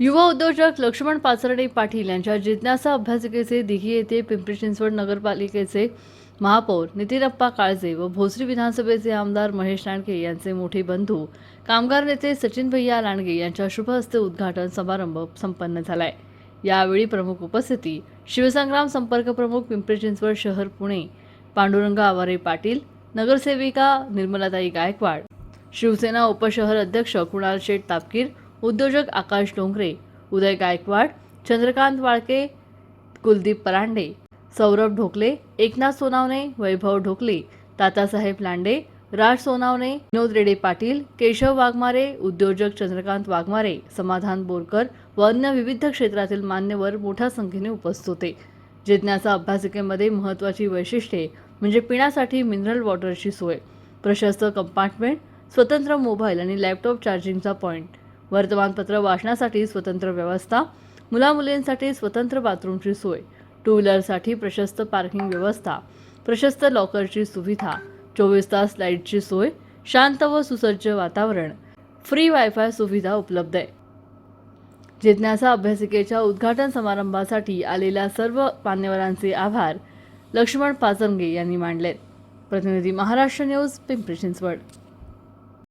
युवा उद्योजक लक्ष्मण पाचर्डे पाटील यांच्या जिज्ञासा अभ्यासिकेचे दिघी येथे पिंपरी चिंचवड नगरपालिकेचे महापौर नितीनप्पा काळजे व भोसरी विधानसभेचे आमदार महेश लांडगे यांचे मोठे बंधू कामगार नेते सचिन भैया लांडगे यांच्या शुभ हस्ते उद्घाटन समारंभ संपन्न झालाय. यावेळी प्रमुख उपस्थिती शिवसंग्राम संपर्क प्रमुख पिंपरी चिंचवड शहर पुणे पांडुरंग आवारे पाटील नगरसेविका निर्मलाताई गायकवाड शिवसेना उपशहर अध्यक्ष कुणाल शेठ तापकीर उद्योजक आकाश डोंगरे उदय गायकवाड चंद्रकांत वाळके कुलदीप परांडे सौरभ ढोकले एकनाथ सोनावणे वैभव ढोकले तातासाहेब लांडे राज सोनावणे विनोद रेडे पाटील केशव वाघमारे उद्योजक चंद्रकांत वाघमारे समाधान बोरकर व अन्य विविध क्षेत्रातील मान्यवर मोठ्या संख्येने उपस्थित होते. जिज्ञासा अभ्यासिकेमध्ये महत्त्वाची वैशिष्ट्ये म्हणजे पिण्यासाठी मिनरल वॉटरची सोय प्रशस्त कंपार्टमेंट स्वतंत्र मोबाईल आणि लॅपटॉप चार्जिंगचा पॉईंट वर्तमानपत्र वाचण्यासाठी स्वतंत्र व्यवस्था मुलामुलींसाठी स्वतंत्र बाथरूमची सोय टू व्हीलरसाठी प्रशस्त पार्किंग व्यवस्था प्रशस्त लॉकरची सुविधा चोवीस तास लाईटची सोय शांत व सुसज्ज वातावरण फ्री वायफाय सुविधा उपलब्ध आहे. जिज्ञासा अभ्यासिकेच्या उद्घाटन समारंभासाठी आलेल्या सर्व मान्यवरांचे आभार लक्ष्मण पाचंगे यांनी मांडलेत. प्रतिनिधी महाराष्ट्र न्यूज पिंपरी चिंचवड.